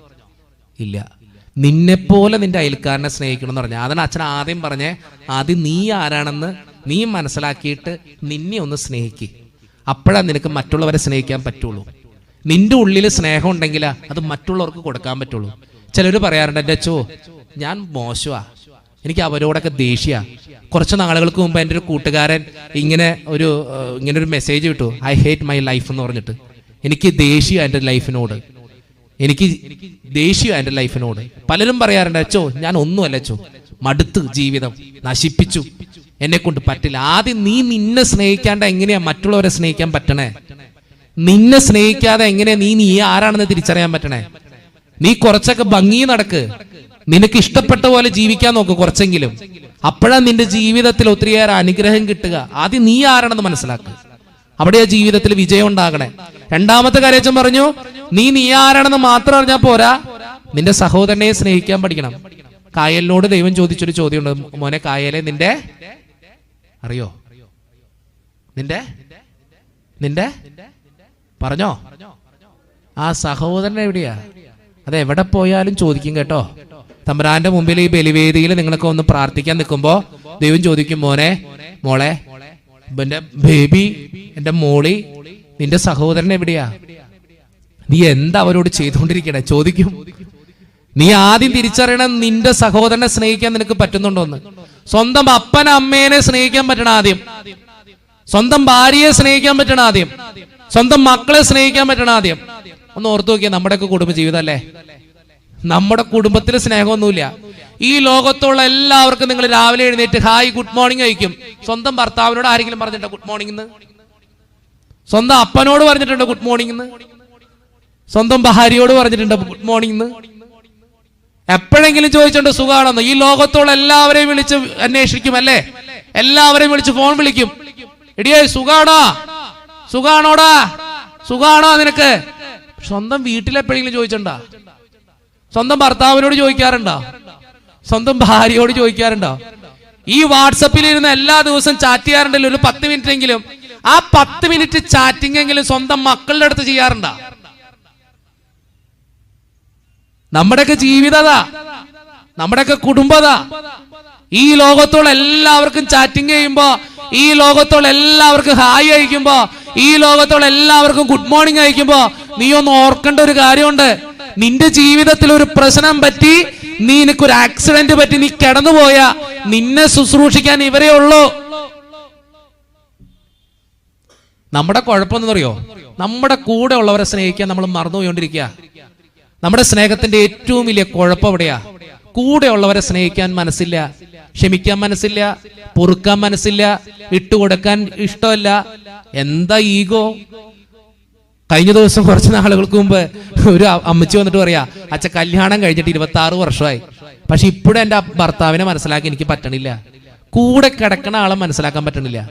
ഇല്ല. നിന്നെപ്പോലെ നിന്റെ അയൽക്കാരനെ സ്നേഹിക്കണം എന്ന് പറഞ്ഞു. അതാണ് അച്ഛൻ ആദ്യം പറഞ്ഞേ ആദ്യം നീ ആരാണെന്ന് നീ മനസ്സിലാക്കിയിട്ട് നിന്നെ ഒന്ന് സ്നേഹിക്ക്. അപ്പോഴാ നിനക്ക് മറ്റുള്ളവരെ സ്നേഹിക്കാൻ പറ്റുള്ളൂ. നിന്റെ ഉള്ളിൽ സ്നേഹം ഉണ്ടെങ്കിൽ അത് മറ്റുള്ളവർക്ക് കൊടുക്കാൻ പറ്റുള്ളൂ. ചിലർ പറയാറുണ്ട് എന്റെ അച്ഛോ ഞാൻ മോശമാ എനിക്ക് അവരോടൊക്കെ ദേഷ്യ. കുറച്ച് നാളുകൾക്ക് മുമ്പ് എന്റെ ഒരു കൂട്ടുകാരൻ ഇങ്ങനെ ഒരു ഇങ്ങനെ ഒരു മെസ്സേജ് കിട്ടു ഐ ഹേറ്റ് മൈ ലൈഫ് എന്ന് പറഞ്ഞിട്ട്. എനിക്ക് ദേഷ്യ എന്റെ ലൈഫിനോട് എനിക്ക് ദേഷ്യ എന്റെ ലൈഫിനോട് പലരും പറയാറുണ്ട് അച്ചോ ഞാൻ ഒന്നുമല്ല അച്ചോ. മടുത്ത് ജീവിതം നശിപ്പിച്ചു. എന്നെ കൊണ്ട് പറ്റില്ല. ആദ്യം നീ നിന്നെ സ്നേഹിക്കാണ്ട് എങ്ങനെയാ മറ്റുള്ളവരെ സ്നേഹിക്കാൻ പറ്റണേ? നിന്നെ സ്നേഹിക്കാതെ എങ്ങനെയാ നീ നീ ആരാണെന്ന് തിരിച്ചറിയാൻ പറ്റണേ? നീ കുറച്ചൊക്കെ ഭംഗി നടക്ക്. നിനക്ക് ഇഷ്ടപ്പെട്ട പോലെ ജീവിക്കാൻ നോക്ക് കുറച്ചെങ്കിലും. അപ്പോഴാ നിന്റെ ജീവിതത്തിൽ ഒത്തിരിയേറെ അനുഗ്രഹം കിട്ടുക. ആദ്യം നീ ആരാണെന്ന് മനസ്സിലാക്കുക അവിടെയാ ജീവിതത്തിൽ വിജയം ഉണ്ടാകണേ. രണ്ടാമത്തെ കാര്യച്ചൻ പറഞ്ഞു നീ നീ ആരാണെന്ന് മാത്രം അറിഞ്ഞാൽ പോരാ. നിന്റെ സഹോദരനെ സ്നേഹിക്കാൻ പഠിക്കണം. കായലിനോട് ദൈവം ചോദിച്ചൊരു ചോദ്യമുണ്ട്. മോനെ കായലെ നിന്റെ അറിയോ? നിന്റെ? നിന്റെ? പറഞ്ഞോ? ആ സഹോദരൻ എവിടെയാ? അതെവിടെ പോയാലും ചോദിക്കും കേട്ടോ. തമ്പുരാന്റെ മുമ്പിൽ ഈ ബലിവേദിയിൽ നിങ്ങളൊക്കെ ഒന്ന് പ്രാർത്ഥിക്കാൻ നിൽക്കുമ്പോ ദൈവം ചോദിക്കും മോനെ മോളെ എന്റെ ബേബി എന്റെ മോളി നിന്റെ സഹോദരൻ എവിടെയാ? നീ എന്താ അവരോട് ചെയ്തുകൊണ്ടിരിക്കണേ? ചോദിക്കും. നീ ആദ്യം തിരിച്ചറിയണം നിന്റെ സഹോദരനെ സ്നേഹിക്കാൻ നിനക്ക് പറ്റുന്നുണ്ടോ എന്ന്. സ്വന്തം അപ്പൻ അമ്മേനെ സ്നേഹിക്കാൻ പറ്റണം ആദ്യം. സ്വന്തം ഭാര്യയെ സ്നേഹിക്കാൻ പറ്റണം ആദ്യം. സ്വന്തം മക്കളെ സ്നേഹിക്കാൻ പറ്റണം ആദ്യം. ഒന്ന് ഓർത്തു നോക്കിയാൽ നമ്മുടെയൊക്കെ കുടുംബ ജീവിതം അല്ലേ? നമ്മുടെ കുടുംബത്തിൽ സ്നേഹമൊന്നുമില്ല. ഈ ലോകത്തുള്ള എല്ലാവർക്കും നിങ്ങൾ രാവിലെ എഴുന്നേറ്റ് ഹായ് ഗുഡ് മോർണിംഗ് കഴിക്കും സ്വന്തം ഭർത്താവിനോട് ആരെങ്കിലും പറഞ്ഞിട്ടുണ്ടോ ഗുഡ് മോർണിംഗ് സ്വന്തം അപ്പനോട് പറഞ്ഞിട്ടുണ്ടോ ഗുഡ് മോർണിംഗ് സ്വന്തം ഭാര്യയോട് പറഞ്ഞിട്ടുണ്ടോ ഗുഡ് മോർണിംഗ് എപ്പോഴെങ്കിലും ചോദിച്ചിട്ടുണ്ട് സുഖമാണെന്ന്? ഈ ലോകത്തുള്ള എല്ലാവരെയും വിളിച്ച് അന്വേഷിക്കും അല്ലേ? എല്ലാവരെയും വിളിച്ച് ഫോൺ വിളിക്കും. എടിയോ സുഖാണോ? സുഖാണോടാ? സുഖാണോ നിനക്ക്? സ്വന്തം വീട്ടിലെപ്പോഴെങ്കിലും ചോദിച്ചിട്ടുണ്ടോ സ്വന്തം ഭർത്താവിനോട് ചോദിക്കാറുണ്ടോ? സ്വന്തം ഭാര്യയോട് ചോദിക്കാറുണ്ടോ? ഈ വാട്സപ്പിൽ ഇരുന്ന് എല്ലാ ദിവസവും ചാറ്റ് ചെയ്യാറുണ്ടല്ലോ ഒരു പത്ത് മിനിറ്റ് എങ്കിലും ആ പത്ത് മിനിറ്റ് ചാറ്റിംഗ് എങ്കിലും സ്വന്തം മക്കളുടെ അടുത്ത് ചെയ്യാറുണ്ടോ? നമ്മുടെയൊക്കെ ജീവിതതാ നമ്മുടെയൊക്കെ കുടുംബതാ ഈ ലോകത്തോടെ എല്ലാവർക്കും ചാറ്റിംഗ് ചെയ്യുമ്പോ ഈ ലോകത്തോടെ എല്ലാവർക്കും ഹായ് അയക്കുമ്പോ ഈ ലോകത്തോടെ എല്ലാവർക്കും ഗുഡ് മോർണിംഗ് അയക്കുമ്പോ നീ ഒന്ന് ഓർക്കേണ്ട ഒരു കാര്യമുണ്ട്. നിന്റെ ജീവിതത്തിൽ ഒരു പ്രശ്നം പറ്റി നീ നിനക്കൊരു ആക്സിഡന്റ് പറ്റി നീ കിടന്നുപോയ നിന്നെ ശുശ്രൂഷിക്കാൻ ഇവരേ ഉള്ളൂ. നമ്മുടെ കുഴപ്പമെന്ന് പറയോ നമ്മുടെ കൂടെ ഉള്ളവരെ സ്നേഹിക്കാൻ നമ്മൾ മറന്നുപോയിക്കൊണ്ടിരിക്കുക നമ്മുടെ സ്നേഹത്തിന്റെ ഏറ്റവും വലിയ കുഴപ്പം എവിടെയാ? കൂടെ ഉള്ളവരെ സ്നേഹിക്കാൻ മനസ്സില്ല ക്ഷമിക്കാൻ മനസ്സില്ല പൊറുക്കാൻ മനസ്സില്ല ഇട്ടുകൊടുക്കാൻ ഇഷ്ടമല്ല. എന്താ ഈഗോ? കഴിഞ്ഞ ദിവസം കുറച്ച് നാളുകൾക്ക് മുമ്പ് ഒരു അമ്മച്ചി വന്നിട്ട് പറയാ അച്ഛ കല്യാണം കഴിഞ്ഞിട്ട് ഇരുപത്തി ആറ് വർഷമായി. പക്ഷെ ഇപ്പോഴും എന്റെ ഭർത്താവിനെ മനസ്സിലാക്കി എനിക്ക് പറ്റണില്ല. കൂടെ കിടക്കണ ആളെ മനസ്സിലാക്കാൻ പറ്റണില്ല.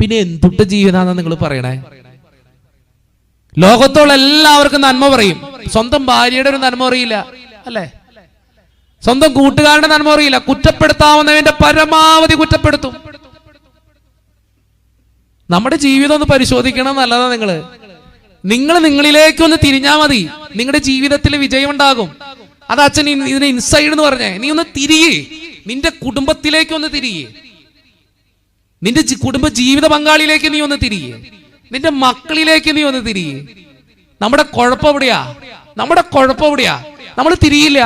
പിന്നെ എന്തുട്ട് ജീവിതാന്നാ നിങ്ങൾ പറയണേ? ലോകത്തോളം എല്ലാവർക്കും നന്മ പറയും. സ്വന്തം ഭാര്യയുടെ ഒരു നന്മ അറിയില്ല. അല്ലേ? സ്വന്തം കൂട്ടുകാരുടെ നന്മ അറിയില്ല. കുറ്റപ്പെടുത്താവുന്നതിന്റെ പരമാവധി കുറ്റപ്പെടുത്തും. നമ്മുടെ ജീവിതം ഒന്ന് പരിശോധിക്കണം നല്ലതാ നിങ്ങൾ. നിങ്ങൾ നിങ്ങളിലേക്ക് ഒന്ന് തിരിഞ്ഞാ മതി. നിങ്ങളുടെ ജീവിതത്തിൽ വിജയം ഉണ്ടാകും അത് അച്ഛൻ ഇതിനെ ഇൻസൈഡ് എന്ന് പറഞ്ഞേ. നീ ഒന്ന് തിരിയേ. നിന്റെ കുടുംബത്തിലേക്ക് ഒന്ന് തിരിയേ. നിന്റെ കുടുംബ ജീവിത പങ്കാളിയിലേക്ക് നീ ഒന്ന് തിരിയേ. നിന്റെ മക്കളിലേക്ക് നീ ഒന്ന് തിരിയേ. നമ്മുടെ കുഴപ്പം എവിടെയാ? നമ്മുടെ കുഴപ്പം എവിടെയാ? നമ്മൾ തിരിയില്ല.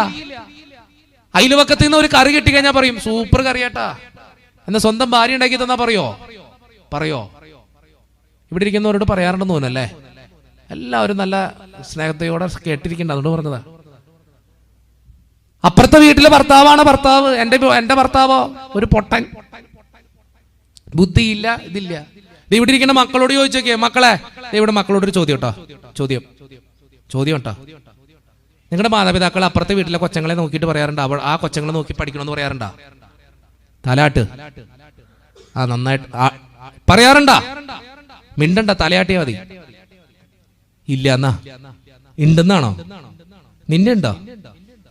അയൽവക്കത്ത് നിന്ന് ഒരു കറി കിട്ടി കഴിഞ്ഞാൽ പറയും സൂപ്പർ കറിയാട്ടാ. എന്ന സ്വന്തം ഭാര്യ ഉണ്ടാക്കി തന്നാ പറയോ? പറയോ? ഇവിടെ ഇരിക്കുന്നവരോട് പറയാറുണ്ടെന്ന് തോന്നുന്നല്ലേ എല്ലാവരും നല്ല സ്നേഹത്തോടെ കേട്ടിരിക്കണ്ട അതുകൊണ്ട് പറഞ്ഞതാ. അപ്പുറത്തെ വീട്ടിലെ ഭർത്താവാണ് ഭർത്താവ്. എന്റെ എന്റെ ഭർത്താവോ? ഒരു പൊട്ടൻ. ബുദ്ധിയില്ല ഇതില്ല. ഇവിടെ ഇരിക്കുന്ന മക്കളോട് ചോദിച്ചോക്കെ മക്കളെ. ഇവിടെ മക്കളോട് ഒരു ചോദ്യം കേട്ടോ. ചോദ്യം. ചോദ്യം കേട്ടോ. നിങ്ങളുടെ മാതാപിതാക്കൾ അപ്പുറത്തെ വീട്ടിലെ കൊച്ചങ്ങളെ നോക്കിയിട്ട് പറയാറുണ്ട്. ആ കൊച്ചങ്ങളെ നോക്കി പഠിക്കണമെന്ന് പറയാറുണ്ടോ? തലാട്ട്. ആ നന്നായിട്ട്. പറയാറുണ്ടാ? മിണ്ടണ്ട തലയാട്ടിയാ മതി. ഇല്ല എന്നാ ഉണ്ടെന്നാണോ നിന്റെ ഉണ്ടോ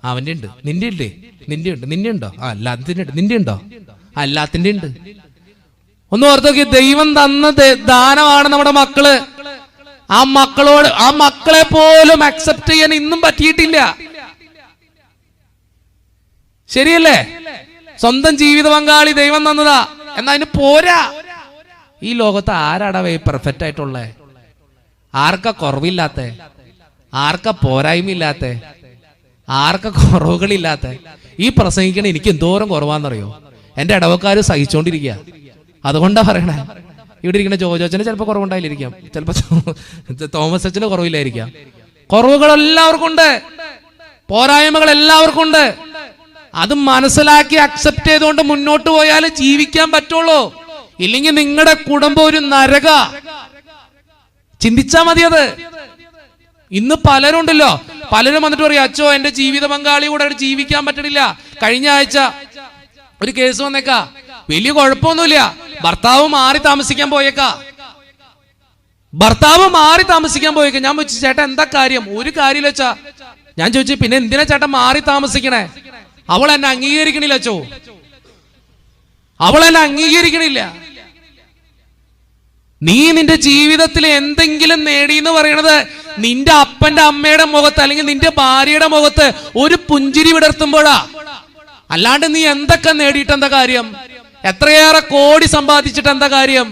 അവന്റെ ഉണ്ട് നിന്റെ ഇല്ലേ നിന്റെ ഉണ്ട് നിന്റെ ഉണ്ടോ ആ അല്ലാത്തിന്റെ ഉണ്ട് നിന്റെ ഉണ്ടോ അല്ലാത്തിന്റെ ഉണ്ട് ഒന്ന് ഓർത്ത് നോക്കി ദൈവം തന്ന ദാനമാണ് നമ്മുടെ മക്കൾ. ആ മക്കളോട് ആ മക്കളെ പോലും അക്സെപ്റ്റ് ചെയ്യാൻ ഇന്നും പറ്റിയിട്ടില്ല. ശരിയല്ലേ? സ്വന്തം ജീവിത പങ്കാളി ദൈവം തന്നതാ. എന്നാ അതിന് പോരാ. ഈ ലോകത്ത് ആരാടാ പെർഫെക്റ്റ് ആയിട്ടുള്ളേ? ആർക്കാ കുറവില്ലാത്ത? പോരായ്മ പോരായ്മയില്ലാത്ത? ആർക്ക കുറവുകളില്ലാത്ത? ഈ പ്രസംഗിക്കണ എനിക്ക് എന്തോരം കുറവാണെന്നറിയോ? എന്റെ ഇടവക്കാർ സഹിച്ചോണ്ടിരിക്കുക അതുകൊണ്ടാ പറയണേ. ഇവിടെ ഇരിക്കുന്ന ജോജോച്ചന് ചിലപ്പോൾ കുറവുണ്ടായില്ലിരിക്കാം ചിലപ്പോൾ തോമസ് അച്ഛന് കുറവില്ലായിരിക്കാം. കുറവുകൾ എല്ലാവർക്കും ഉണ്ട് പോരായ്മകൾ എല്ലാവർക്കും ഉണ്ട് അത് മനസ്സിലാക്കി അക്സെപ്റ്റ് ചെയ്തുകൊണ്ട് മുന്നോട്ട് പോയാൽ ജീവിക്കാൻ പറ്റുള്ളൂ. ഇല്ലെങ്കിൽ നിങ്ങളുടെ കുടുംബം ഒരു നരക. ചിന്തിച്ചാ മതി അത് ഇന്ന് പലരും ഉണ്ടല്ലോ പലരും വന്നിട്ട് പറയും അച്ഛോ എന്റെ ജീവിത പങ്കാളി കൂടെ ജീവിക്കാൻ പറ്റണില്ല. കഴിഞ്ഞ ആഴ്ച ഒരു കേസ് വന്നേക്കാ. വലിയ കുഴപ്പമൊന്നുമില്ല. ഭർത്താവ് മാറി താമസിക്കാൻ പോയേക്കാ. ഭർത്താവ് മാറി താമസിക്കാൻ പോയേക്കാ. ഞാൻ ചോദിച്ചു ചേട്ടാ എന്താ കാര്യം? ഒരു കാര്യമില്ല അച്ഛാ. ഞാൻ ചോദിച്ചു പിന്നെ എന്തിനാ ചേട്ടൻ മാറി താമസിക്കണേ? അവൾ എന്നെ അംഗീകരിക്കണില്ല അച്ഛോ അവൾ എന്നെ അംഗീകരിക്കണില്ല. നീ നിന്റെ ജീവിതത്തിൽ എന്തെങ്കിലും നേടി എന്ന് പറയണത് നിന്റെ അപ്പന്റെ അമ്മയുടെ മുഖത്ത് അല്ലെങ്കിൽ നിന്റെ ഭാര്യയുടെ മുഖത്ത് ഒരു പുഞ്ചിരി വിടർത്തുമ്പോഴാ. അല്ലാണ്ട് നീ എന്തൊക്കെ നേടിയിട്ട് എന്താ കാര്യം? എത്രയേറെ കോടി സമ്പാദിച്ചിട്ട് എന്താ കാര്യം?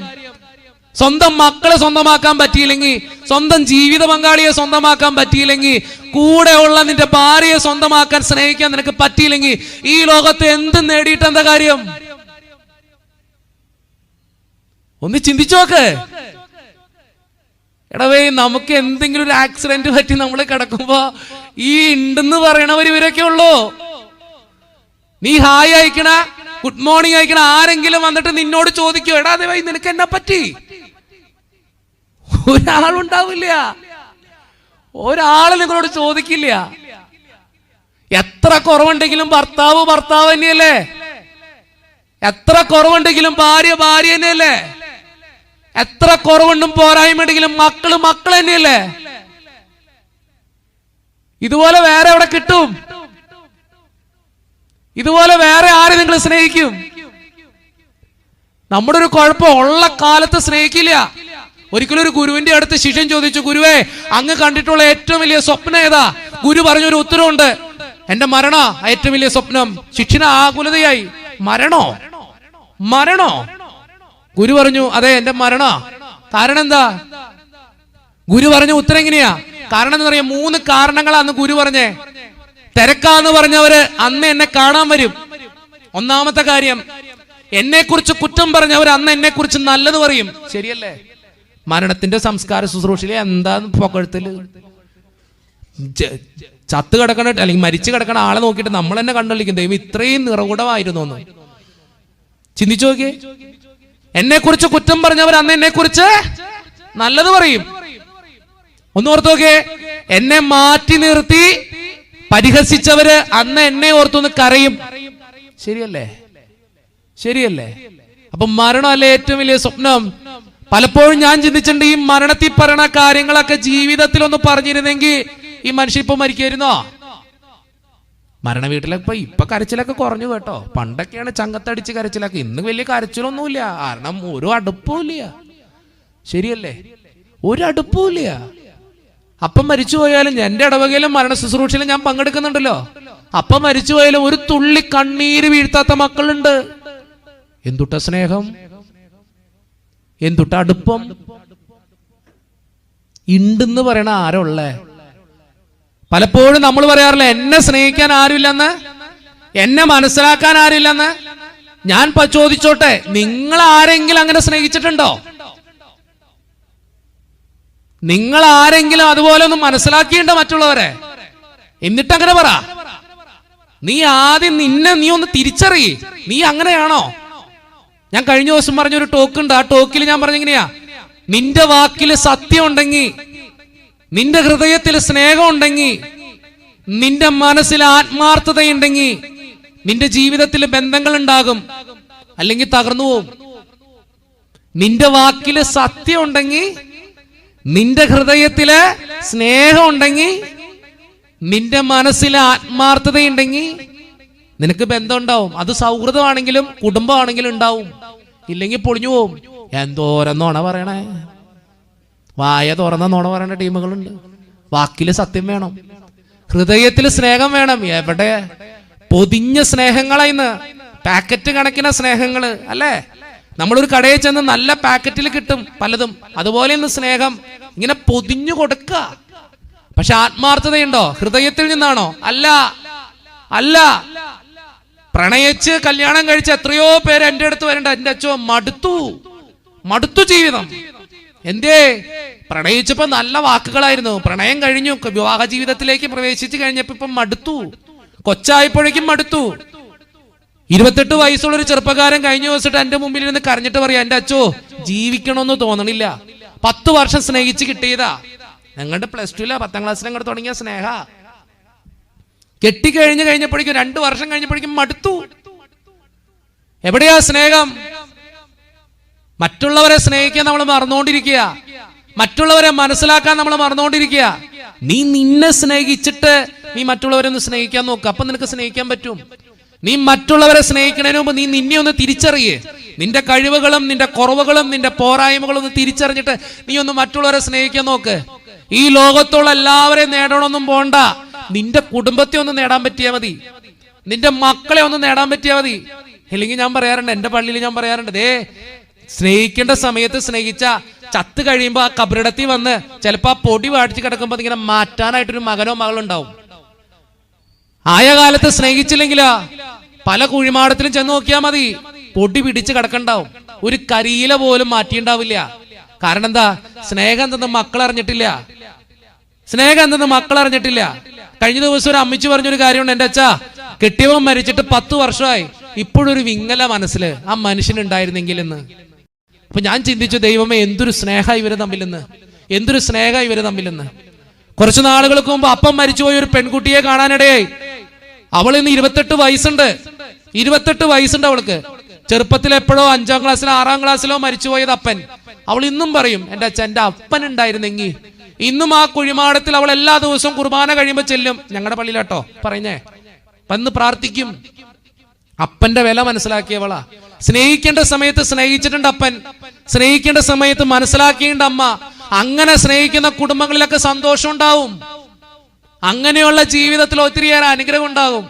സ്വന്തം മക്കളെ സ്വന്തമാക്കാൻ പറ്റിയില്ലെങ്കിൽ സ്വന്തം ജീവിത പങ്കാളിയെ സ്വന്തമാക്കാൻ പറ്റിയില്ലെങ്കിൽ കൂടെയുള്ള നിന്റെ ഭാര്യയെ സ്വന്തമാക്കാൻ സ്നേഹിക്കാൻ നിനക്ക് പറ്റിയില്ലെങ്കിൽ ഈ ലോകത്ത് എന്ത് നേടിയിട്ട് എന്താ കാര്യം? ഒന്ന് ചിന്തിച്ചു നോക്ക്. എടവേ നമുക്ക് എന്തെങ്കിലും ഒരു ആക്സിഡന്റ് പറ്റി നമ്മൾ കിടക്കുമ്പോ ഈ ഉണ്ടെന്ന് പറയണവർ ഇവരൊക്കെ ഉള്ളൂ. നീ ഹായ് അയക്കണ ഗുഡ് മോർണിംഗ് അയക്കണ ആരെങ്കിലും വന്നിട്ട് നിന്നോട് ചോദിക്കോ. എടാ ദേവായി നിനക്ക് എന്നെ പറ്റി? ഒരാളുണ്ടാവില്ല. ഒരാൾ നിങ്ങളോട് ചോദിക്കില്ല. എത്ര കുറവുണ്ടെങ്കിലും ഭർത്താവ് ഭർത്താവ് തന്നെയല്ലേ? എത്ര കുറവുണ്ടെങ്കിലും ഭാര്യ ഭാര്യ തന്നെയല്ലേ? എത്ര കുറവുണ്ടും പോരായ്മയുണ്ടെങ്കിലും മക്കൾ മക്കൾ തന്നെയല്ലേ? ഇതുപോലെ വേറെ എവിടെ കിട്ടും? ഇതുപോലെ വേറെ ആരെ നിങ്ങൾ സ്നേഹിക്കും? നമ്മുടെ ഒരു കുഴപ്പം ഉള്ള കാലത്ത് സ്നേഹിക്കില്ല. ഒരിക്കലും ഒരു ഗുരുവിന്റെ അടുത്ത് ശിഷ്യൻ ചോദിച്ചു ഗുരുവേ അങ്ങ് കണ്ടിട്ടുള്ള ഏറ്റവും വലിയ സ്വപ്നം ഏതാ? ഗുരു പറഞ്ഞൊരു ഉത്തരവുണ്ട്. എന്റെ മരണ ഏറ്റവും വലിയ സ്വപ്നം. ശിക്ഷന ആകുലതയായി മരണോ? മരണോ? ഗുരു പറഞ്ഞു അതെ എന്റെ മരണ. കാരണം എന്താ? ഗുരു പറഞ്ഞു ഉത്തരം എങ്ങനെയാ? കാരണം എന്ന് പറയാം മൂന്ന് കാരണങ്ങളാ അന്ന് ഗുരു പറഞ്ഞേ. തിരക്കാന്ന് പറഞ്ഞവര് അന്ന് എന്നെ കാണാൻ വരും. ഒന്നാമത്തെ കാര്യം എന്നെ കുറിച്ച് കുറ്റം പറഞ്ഞവർ അന്ന് എന്നെ കുറിച്ച് നല്ലത് പറയും. ശരിയല്ലേ? മരണത്തിന്റെ സംസ്കാര ശുശ്രൂഷയിലെ എന്താന്ന് പുകഴ്ത്തൽ? ജ- ചത്ത് കിടക്കണ അല്ലെങ്കിൽ മരിച്ചു കിടക്കണ ആളെ നോക്കിയിട്ട് നമ്മൾ തന്നെ കണ്ടുപിടിക്കും ദൈവം ഇത്രയും നിറകുടമായിരുന്നു ചിന്തിച്ചു നോക്കിയേ. എന്നെ കുറിച്ച് കുറ്റം പറഞ്ഞവർ അന്ന് എന്നെ കുറിച്ച് നല്ലത് പറയും. ഒന്ന് ഓർത്തു നോക്കേ എന്നെ മാറ്റി നിർത്തി പരിഹസിച്ചവര് അന്ന് എന്നെ ഓർത്തൊന്ന് കരയും. ശരിയല്ലേ? ശരിയല്ലേ? അപ്പൊ മരണമല്ലേ ഏറ്റവും വലിയ സ്വപ്നം? പലപ്പോഴും ഞാൻ ചിന്തിച്ചിട്ടുണ്ട് ഈ മരണത്തിൽ പറയണ കാര്യങ്ങളൊക്കെ ജീവിതത്തിൽ ഒന്ന് പറഞ്ഞിരുന്നെങ്കിൽ ഈ മനുഷ്യൻ ഇപ്പൊ മരിക്കായിരുന്നോ മരണ വീട്ടിലൊക്കെ ഇപ്പൊ കരച്ചിലൊക്കെ കുറഞ്ഞു കേട്ടോ. പണ്ടൊക്കെയാണ് ചങ്കത്തടിച്ച് കരച്ചിലൊക്കെ. ഇന്ന് വലിയ കരച്ചിലൊന്നുമില്ല. കാരണം ഒരു അടുപ്പമില്ല. ശരിയല്ലേ? ഒരു അടുപ്പമില്ല. അപ്പം മരിച്ചു പോയാലും എന്റെ ഇടവകയിലും മരണ ശുശ്രൂഷയിലും ഞാൻ പങ്കെടുക്കുന്നുണ്ടല്ലോ. അപ്പം മരിച്ചു പോയാലും ഒരു തുള്ളി കണ്ണീര് വീഴ്ത്താത്ത മക്കളുണ്ട്. എന്തുട്ട സ്നേഹം? എന്തുട്ട അടുപ്പം? ഉണ്ടെന്ന് പറയണ ആരുള്ളേ പലപ്പോഴും നമ്മൾ പറയാറില്ല എന്നെ സ്നേഹിക്കാൻ ആരുമില്ലെന്ന്? എന്നെ മനസ്സിലാക്കാൻ ആരുമില്ലെന്ന്? ഞാൻ ചോദിച്ചോട്ടെ നിങ്ങൾ ആരെങ്കിലും അങ്ങനെ സ്നേഹിച്ചിട്ടുണ്ടോ? നിങ്ങൾ ആരെങ്കിലും അതുപോലെ ഒന്ന് മനസ്സിലാക്കിയിട്ടുണ്ടോ മറ്റുള്ളവരെ? എന്നിട്ട് അങ്ങനെ പറ. നീ ആദ്യം നിന്നെ നീ ഒന്ന് തിരിച്ചറിയ നീ അങ്ങനെയാണോ? ഞാൻ കഴിഞ്ഞ ദിവസം പറഞ്ഞൊരു ടോക്ക് ഉണ്ട്. ആ ടോക്കിൽ ഞാൻ പറഞ്ഞെങ്ങനെയാ നിന്റെ വാക്കിൽ സത്യം ഉണ്ടെങ്കിൽ നിന്റെ ഹൃദയത്തിൽ സ്നേഹമുണ്ടെങ്കിൽ നിന്റെ മനസ്സിൽ ആത്മാർത്ഥതയുണ്ടെങ്കിൽ നിന്റെ ജീവിതത്തിൽ ബന്ധങ്ങൾ ഉണ്ടാകും അല്ലെങ്കിൽ തകർന്നു പോവും. നിന്റെ വാക്കിൽ സത്യം ഉണ്ടെങ്കിൽ നിന്റെ ഹൃദയത്തിൽ സ്നേഹം ഉണ്ടെങ്കിൽ നിന്റെ മനസ്സിൽ ആത്മാർത്ഥതയുണ്ടെങ്കിൽ നിനക്ക് ബന്ധം ഉണ്ടാവും അത് സൗഹൃദമാണെങ്കിലും കുടുംബമാണെങ്കിലും ഉണ്ടാവും. ഇല്ലെങ്കിൽ പൊളിഞ്ഞു പോവും. എന്തോരെന്നോണ പറയണേ? വായ തുറന്ന നോണ പറയുന്ന ടീമുകളുണ്ട്. വാക്കിൽ സത്യം വേണം. ഹൃദയത്തിൽ സ്നേഹം വേണം. എവിടെ? പൊതിഞ്ഞ സ്നേഹങ്ങളാ ഇന്ന് പാക്കറ്റ് കണക്കിന സ്നേഹങ്ങൾ അല്ലേ? നമ്മളൊരു കടയിൽ ചെന്ന് നല്ല പാക്കറ്റിൽ കിട്ടും പലതും. അതുപോലെ ഇന്ന് സ്നേഹം. ഇങ്ങനെ പൊതിഞ്ഞു കൊടുക്ക. പക്ഷെ ആത്മാർത്ഥതയുണ്ടോ? ഹൃദയത്തിൽ നിന്നാണോ? അല്ല. അല്ല. പ്രണയിച്ച് കല്യാണം കഴിച്ച എത്രയോ പേര് എന്റെ അടുത്ത് വരണ്ട. എന്റെ അച്ഛോ മടുത്തു. മടുത്തു ജീവിതം. എന്തേ? പ്രണയിച്ചപ്പോ നല്ല വാക്കുകളായിരുന്നു. പ്രണയം കഴിഞ്ഞു. വിവാഹ ജീവിതത്തിലേക്ക് പ്രവേശിച്ചു കഴിഞ്ഞപ്പോ ഇപ്പം മടുത്തു. കൊച്ചായപ്പോഴേക്കും മടുത്തു. ഇരുപത്തെട്ട് വയസ്സുള്ള ഒരു ചെറുപ്പക്കാരൻ കഴിഞ്ഞ ദിവസം എന്റെ മുമ്പിൽ ഇരുന്ന് കരഞ്ഞിട്ട് പറയാ എന്റെ അച്ഛോ ജീവിക്കണമെന്ന് തോന്നണില്ല. പത്ത് വർഷം സ്നേഹിച്ച് കിട്ടിയതാ. ഞങ്ങളുടെ പ്ലസ് ടുല പത്താം ക്ലാസ്സിൽ അങ്ങോട്ട് തുടങ്ങിയ സ്നേഹ. കെട്ടിക്കഴിഞ്ഞ് കഴിഞ്ഞപ്പോഴേക്കും രണ്ടു വർഷം കഴിഞ്ഞപ്പോഴേക്കും മടുത്തു. എവിടെയാ സ്നേഹം? മറ്റുള്ളവരെ സ്നേഹിക്കാൻ നമ്മൾ മറന്നുകൊണ്ടിരിക്കുക. മറ്റുള്ളവരെ മനസ്സിലാക്കാൻ നമ്മൾ മറന്നുകൊണ്ടിരിക്കുക. നീ നിന്നെ സ്നേഹിച്ചിട്ട് നീ മറ്റുള്ളവരെ ഒന്ന് സ്നേഹിക്കാൻ നോക്കുക അപ്പൊ നിനക്ക് സ്നേഹിക്കാൻ പറ്റും. നീ മറ്റുള്ളവരെ സ്നേഹിക്കണതിന് മുമ്പ് നീ നിന്നെ ഒന്ന് തിരിച്ചറിയേ. നിന്റെ കഴിവുകളും നിന്റെ കുറവുകളും നിന്റെ പോരായ്മകളും ഒന്ന് തിരിച്ചറിഞ്ഞിട്ട് നീ ഒന്ന് മറ്റുള്ളവരെ സ്നേഹിക്കാൻ നോക്ക്. ഈ ലോകത്തുള്ള എല്ലാവരെയും നേടണമെന്നും പോണ്ട. നിന്റെ കുടുംബത്തെ ഒന്ന് നേടാൻ പറ്റിയാൽ മതി. നിന്റെ മക്കളെ ഒന്ന് നേടാൻ പറ്റിയാൽ മതി. ഇല്ലെങ്കിൽ ഞാൻ പറയാറുണ്ട് എന്റെ പള്ളിയിൽ ഞാൻ പറയാറുണ്ട് ദേ സ്നേഹിക്കേണ്ട സമയത്ത് സ്നേഹിച്ച ചത്ത് കഴിയുമ്പോൾ ആ കബറിടത്തിൽ വന്ന് ചിലപ്പോൾ ആ പൊടി വാടിച്ച് കിടക്കുമ്പോ ഇങ്ങനെ മാറ്റാനായിട്ടൊരു മകനോ മകളോ ഉണ്ടാവും. ആയ കാലത്ത് സ്നേഹിച്ചില്ലെങ്കിൽ പല കുഴിമാടത്തിലും ചെന്ന് നോക്കിയാൽ മതി. പൊടി പിടിച്ച് കിടക്കണ്ടാവും. ഒരു കരിയില പോലും മാറ്റിണ്ടാവില്ല കാരണം എന്താ? സ്നേഹം എന്തെന്ന് മക്കൾ അറിഞ്ഞിട്ടില്ല. സ്നേഹം എന്തെന്ന് മക്കൾ അറിഞ്ഞിട്ടില്ല. കഴിഞ്ഞ ദിവസം ഒരു അമ്മിച്ചു പറഞ്ഞൊരു കാര്യമുണ്ട്. എന്റെ അച്ഛാ കെട്ടിയവൻ മരിച്ചിട്ട് പത്ത് വർഷമായി. ഇപ്പോഴൊരു വിങ്ങല മനസ്സിൽ. ആ മനുഷ്യനുണ്ടായിരുന്നെങ്കിൽ എന്ന് അപ്പൊ ഞാൻ ചിന്തിച്ചു ദൈവമേ എന്തൊരു സ്നേഹ ഇവർ തമ്മിലെന്ന്? എന്തൊരു സ്നേഹ ഇവർ തമ്മിലെന്ന്? കുറച്ചു നാളുകൾക്ക് മുമ്പ് അപ്പം മരിച്ചുപോയ ഒരു പെൺകുട്ടിയെ കാണാനിടയായി. അവൾ ഇന്ന് ഇരുപത്തെട്ട് വയസ്സുണ്ട്. ഇരുപത്തെട്ട് വയസ്സുണ്ട് അവൾക്ക്. ചെറുപ്പത്തിൽ എപ്പോഴോ അഞ്ചാം ക്ലാസ്സിലോ ആറാം ക്ലാസ്സിലോ മരിച്ചുപോയത് അപ്പൻ. അവൾ ഇന്നും പറയും എന്റെ അച്ഛൻ എന്റെ അപ്പൻ ഉണ്ടായിരുന്നെങ്കിൽ ഇന്നും ആ കുഴിമാടത്തിൽ അവൾ എല്ലാ ദിവസവും കുർബാന കഴിയുമ്പോൾ ചെല്ലും. ഞങ്ങളുടെ പള്ളിയിലാട്ടോ പറഞ്ഞേ. വന്ന് പ്രാർത്ഥിക്കും. അപ്പന്റെ വില മനസ്സിലാക്കിയവളാ. സ്നേഹിക്കേണ്ട സമയത്ത് സ്നേഹിച്ചിട്ടുണ്ട് അപ്പൻ. സ്നേഹിക്കേണ്ട സമയത്ത് മനസ്സിലാക്കിയിട്ടുണ്ട് അമ്മ. അങ്ങനെ സ്നേഹിക്കുന്ന കുടുംബങ്ങളിലൊക്കെ സന്തോഷം ഉണ്ടാവും അങ്ങനെയുള്ള ജീവിതത്തിൽ ഒത്തിരിയേറെ അനുഗ്രഹം ഉണ്ടാകും